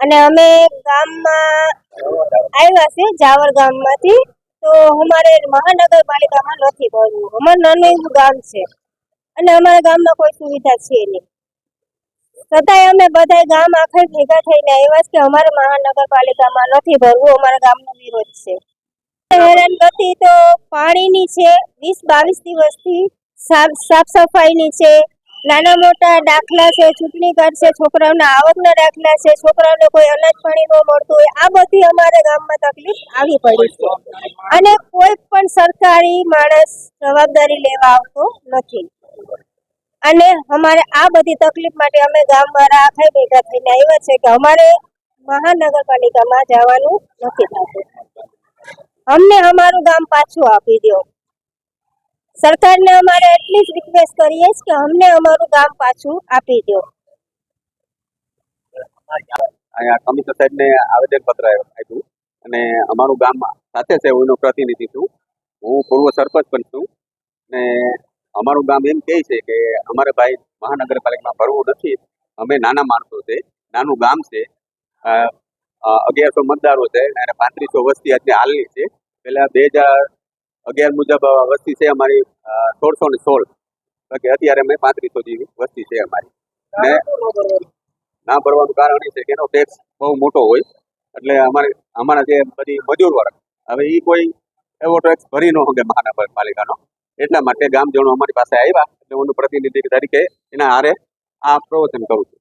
અને અમે ગામમાં આવ્યા છે જાવર ગામમાંથી તો અમારે મહાનગરપાલિકામાં નથી પડ્યું અમારું નાનું એવું ગામ છે. અને અમારા ગામમાં કોઈ સુવિધા છે નહીં. છતાંય અમે બધા ગામ આખે ભેગા થઈને આવ્યા કે અમારે મહાનગરપાલિકામાં નથી ભરવું, અમારા ગામનો વિરોધ છે. હેરાનગતિ તો પાણીની છે, વીસ બાવીસ દિવસથી સાફ સફાઈની છે. નાના મોટા દાખલા છે, ચૂંટણી કાર્ડ છે છોકરાઓના આવકના દાખલા છે, છોકરાઓને કોઈ અનાજ પાણી ન મળતું હોય, આ બધી અમારે ગામમાં તકલીફ આવી પડી છે. અને કોઈ પણ સરકારી માણસ જવાબદારી લેવા આવતો નથી. અને અમારે આ બધી તકલીફ માટે અમે ગામવાળા આખા ભેગા થઈને આવ્યા છે કે અમારે મહાનગરપાલિકામાં જવાનું નથી થતું. અમને અમારું ગામ પાછું આપી દો. સરકારને અમારે એટલી જ રિક્વેસ્ટ કરીએ કે અમને અમારું ગામ પાછું આપી દો. કમિશનર સાહેબને આવેદનપત્ર આપ્યું અને અમારું ગામ સાથે છે એનો પ્રતિનિધિ છું. હું પૂર્વ સરપંચ પણ છું ને અમારું ગામ એમ કહે છે કે અમારે ભાઈ મહાનગરપાલિકામાં ભરવું નથી. અમે નાના માણસો છે. નાનું ગામ છે. અગિયારસો મતદારો છે અને પાંત્રીસો વસ્તી અત્યારે હાલની છે. પહેલાં બે હજાર અગિયાર મુજબ વસ્તી છે અમારી સોળસો ને સોળ. બાકી અત્યારે અમે પાંત્રીસો જેવી વસ્તી છે અમારી. ને ના ભરવાનું કારણ એ છે કે એનો ટેક્સ બહુ મોટો હોય. એટલે અમારે, અમારા જે બધી મજૂર વર્ગ, હવે એ કોઈ એવો ટેક્સ ભરી ન શકે મહાનગરપાલિકાનો. એટલા માટે ગામજનો અમારી પાસે આવ્યા. એટલે હું પ્રતિનિધિ તરીકે એના હારે આ પ્રવચન કરું છું.